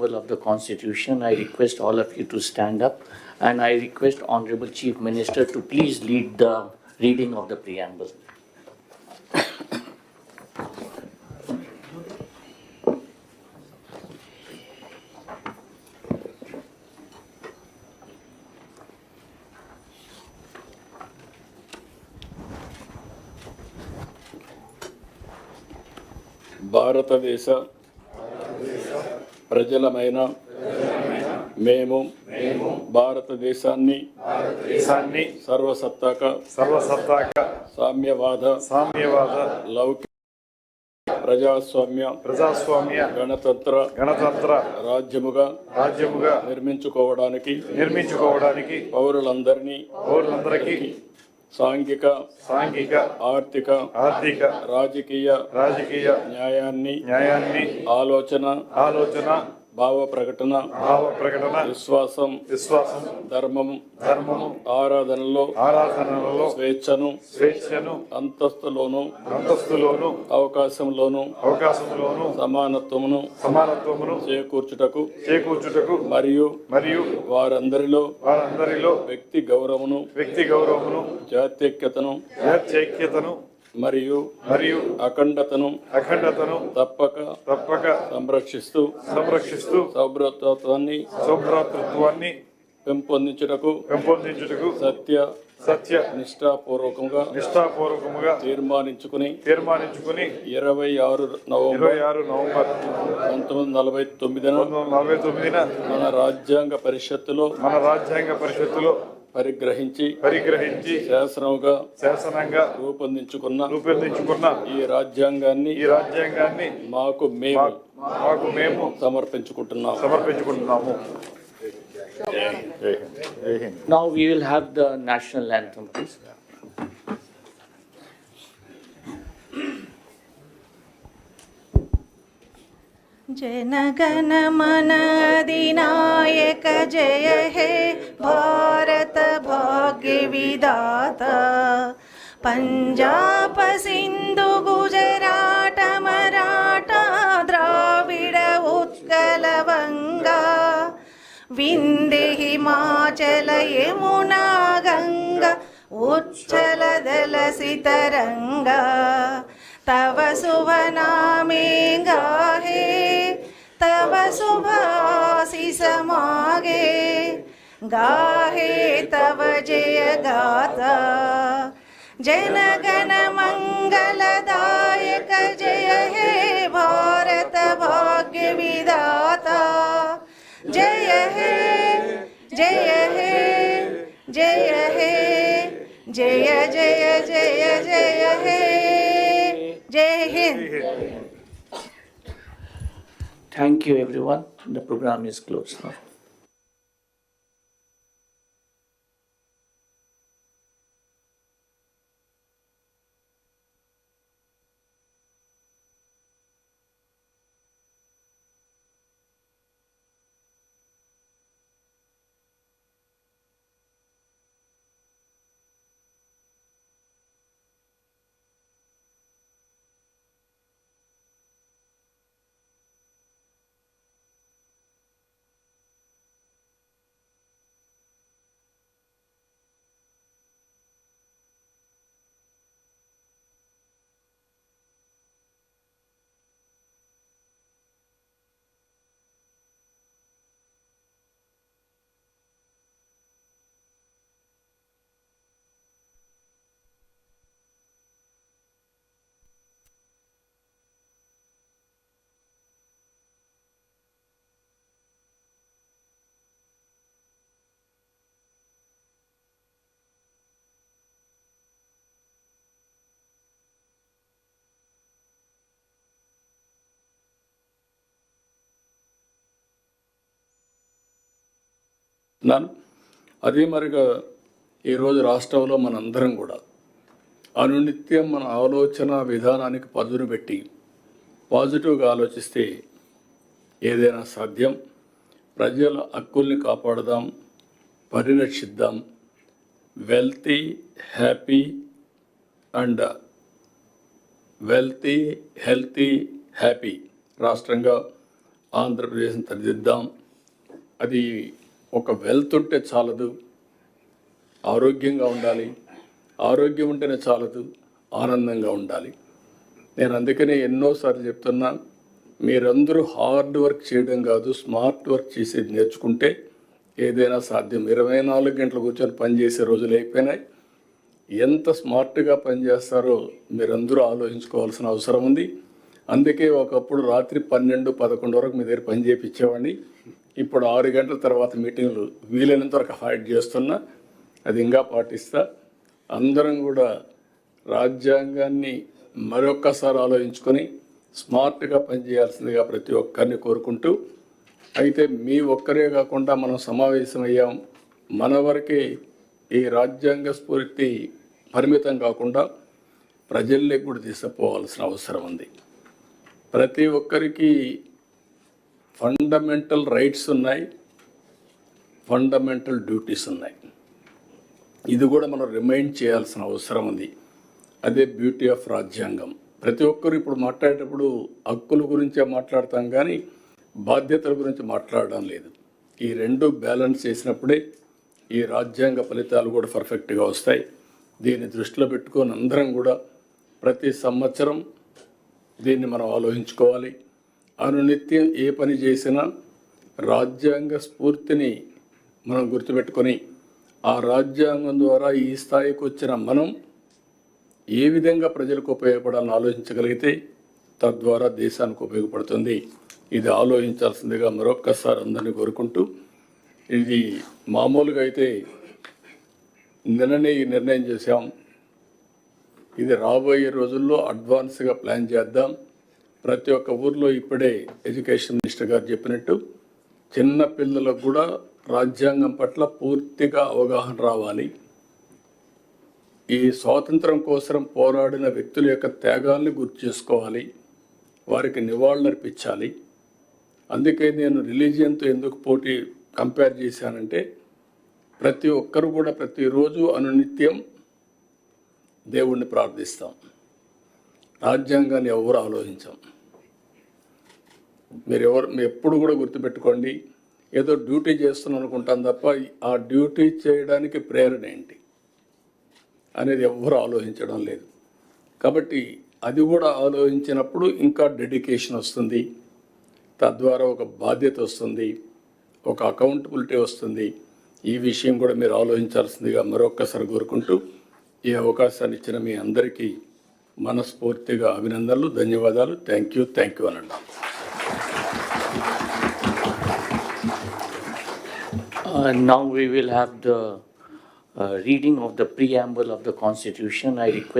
preamble of the Constitution, I request all of you to stand up and I request Honorable Chief Minister to please lead the reading of the preamble. Bharat ప్రజలమైన మేము భారతదేశాన్ని దేశాన్ని సర్వసత్తాక సర్వసత్తాక సామ్యవాద సామ్యవాద లౌకిక ప్రజాస్వామ్య ప్రజాస్వామ్య గణతంత్ర గణతంత్ర రాజ్యముగా రాజ్యముగా నిర్మించుకోవడానికి నిర్మించుకోవడానికి పౌరులందరినీ పౌరులందరికీ సాంఘిక సాంఘిక ఆర్థిక ఆర్థిక రాజకీయ రాజకీయ న్యాయాన్ని న్యాయాన్ని ఆలోచన ఆలోచన భావ ప్రకటన భావ ప్రకటన విశ్వాసం విశ్వాసం ధర్మము ధర్మము ఆరాధనలో ఆరాధనలలో స్వేచ్ఛను స్వేచ్ఛను అంతస్తులోను అంతస్తులోను అవకాశంలోను అవకాశంలోను సమానత్వమును సమానత్వమును చేకూర్చుటకు చేకూర్చుటకు మరియు మరియు వారందరిలో వారందరిలో వ్యక్తి గౌరవమును వ్యక్తి గౌరవమును జాత్యక్యతను జాత్యైక్యతను మరియు మరియు అఖండతను అఖండతను తప్పక తప్పక సంరక్షిస్తూ సంరక్షిస్తూ సౌభ్రతత్వాన్ని సౌభ్రాతృత్వాన్ని పెంపొందించుటకు పెంపొందించుటకు సత్య సత్య నిష్ఠాపూర్వకంగా నిష్ఠాపూర్వకముగా తీర్మానించుకుని తీర్మానించుకుని ఇరవై ఆరు నవంబర్ ఇరవై ఆరు నవంబర్ పంతొమ్మిది నలభై తొమ్మిదిన నలభై తొమ్మిదిన మన రాజ్యాంగ పరిషత్తులో మన రాజ్యాంగ పరిషత్తులో పరిగ్రహించి పరిగ్రహించి శాసనముగా శాసనంగా రూపొందించుకున్న రూపొందించుకున్న ఈ రాజ్యాంగాన్ని ఈ రాజ్యాంగాన్ని మాకు మేము మాకు మేము సమర్పించుకుంటున్నాం సమర్పించుకుంటున్నాము Now we will have the national anthem, please. जनगण मन अधिनायक जय हे भारत भाग्य विदाता पञ्जाब सिन्धु गुजराट मराठा द्राविड उत्कल वङ्गा विन्ध्य हिमाचल यमुना गङ्गा उच्छल दलसितरङ्गा तव शुभ नामे गाहे तव शुभाशिष मागे गाहे तव जय गाता। गाथा जनगण मङ्गलदायक जय हे भारत भाग्य विदाता जय हे जय हे जय हे, जय जय जय जय हे। जय Hind. Thank you, everyone. The program is closed now. నన్ను అదే మరిగా ఈరోజు రాష్ట్రంలో మనందరం కూడా అనునిత్యం మన ఆలోచన విధానానికి పదును పెట్టి పాజిటివ్గా ఆలోచిస్తే ఏదైనా సాధ్యం. ప్రజల హక్కుల్ని కాపాడదాం పరిరక్షిద్దాం wealthy happy and wealthy healthy happy రాష్ట్రంగా ఆంధ్రప్రదేశ్ని తరదిద్దాం అది ఒక వెల్త్ ఉంటే చాలదు ఆరోగ్యంగా ఉండాలి ఆరోగ్యం ఉంటేనే చాలదు ఆనందంగా ఉండాలి. నేను అందుకనే ఎన్నోసార్లు చెప్తున్నా మీరందరూ హార్డ్ వర్క్ చేయడం కాదు స్మార్ట్ వర్క్ చేసేది నేర్చుకుంటే ఏదైనా సాధ్యం. ఇరవై నాలుగు గంటలు కూర్చొని పనిచేసే రోజులు అయిపోయినాయి. ఎంత స్మార్ట్గా పనిచేస్తారో మీరందరూ ఆలోచించుకోవాల్సిన అవసరం ఉంది. అందుకే ఒకప్పుడు రాత్రి పన్నెండు పదకొండు వరకు మీ దగ్గర పని చేయించేవాడిని ఇప్పుడు ఆరు గంటల తర్వాత మీటింగ్లు వీలైనంత వరకు హాయిడ్ చేస్తున్నా అది ఇంకా పాటిస్తా. అందరం కూడా రాజ్యాంగాన్ని మరొక్కసారి ఆలోచించుకొని స్మార్ట్గా పనిచేయాల్సిందిగా ప్రతి ఒక్కరిని కోరుకుంటూ అయితే మీ ఒక్కరే కాకుండా మనం సమావేశమయ్యాం మన వరకే ఈ రాజ్యాంగ స్ఫూర్తి పరిమితం కాకుండా ప్రజల్లోకి కూడా తీసుకుపోవాల్సిన అవసరం ఉంది. ప్రతి ఒక్కరికి ఫండమెంటల్ రైట్స్ ఉన్నాయి. ఫండమెంటల్ డ్యూటీస్ ఉన్నాయి. ఇది కూడా మనం రిమైండ్ చేయాల్సిన అవసరం ఉంది. అదే బ్యూటీ ఆఫ్ రాజ్యాంగం. ప్రతి ఒక్కరు ఇప్పుడు మాట్లాడేటప్పుడు హక్కుల గురించే మాట్లాడతాం కానీ బాధ్యతల గురించి మాట్లాడడం లేదు. ఈ రెండు బ్యాలెన్స్ చేసినప్పుడే ఈ రాజ్యాంగ ఫలితాలు కూడా పర్ఫెక్ట్గా వస్తాయి. దీన్ని దృష్టిలో పెట్టుకొని అందరం కూడా ప్రతి సంవత్సరం దీన్ని మనం ఆలోచించుకోవాలి. అనునిత్యం ఏ పని చేసినా రాజ్యాంగ స్ఫూర్తిని మనం గుర్తుపెట్టుకొని ఆ రాజ్యాంగం ద్వారా ఈ స్థాయికి వచ్చిన మనం ఏ విధంగా ప్రజలకు ఉపయోగపడాలని ఆలోచించగలిగితే తద్వారా దేశానికి ఉపయోగపడుతుంది. ఇది ఆలోచించాల్సిందిగా మరొక్కసారి అందరినీ కోరుకుంటూ ఇది మామూలుగా అయితే నిన్ననే ఈ నిర్ణయం చేశాం. ఇది రాబోయే రోజుల్లో అడ్వాన్స్గా ప్లాన్ చేద్దాం. ప్రతి ఒక్క ఊర్లో ఇప్పుడే ఎడ్యుకేషన్ మినిస్టర్ గారు చెప్పినట్టు చిన్న పిల్లలకు కూడా రాజ్యాంగం పట్ల పూర్తిగా అవగాహన రావాలి. ఈ స్వాతంత్రం కోసం పోరాడిన వ్యక్తుల యొక్క త్యాగాల్ని గుర్తు చేసుకోవాలి. వారికి నివాళులర్పించాలి అందుకే నేను రిలీజియన్తో ఎందుకు పోటీ కంపేర్ చేశానంటే ప్రతి ఒక్కరు కూడా ప్రతిరోజు అనునిత్యం దేవుణ్ణి ప్రార్థిస్తాం. రాజ్యాంగాన్ని ఎవరు ఆలోచించాం? మీరు ఎవరు ఎప్పుడు కూడా గుర్తుపెట్టుకోండి ఏదో డ్యూటీ చేస్తున్నాను అనుకుంటాం తప్ప ఆ డ్యూటీ చేయడానికి ప్రేరణ ఏంటి? అనేది ఎవ్వరు ఆలోచించడం లేదు. కాబట్టి అది కూడా ఆలోచించినప్పుడు ఇంకా డెడికేషన్ వస్తుంది తద్వారా ఒక బాధ్యత వస్తుంది ఒక అకౌంటబిలిటీ వస్తుంది. ఈ విషయం కూడా మీరు ఆలోచించాల్సిందిగా మరొక్కసారి కోరుకుంటూ ఈ అవకాశాన్ని ఇచ్చిన మీ అందరికీ మనస్ఫూర్తిగా అభినందనలు ధన్యవాదాలు. థ్యాంక్ యూ థ్యాంక్ యూ అనండి. Now we will have the reading of the preamble of the constitution I request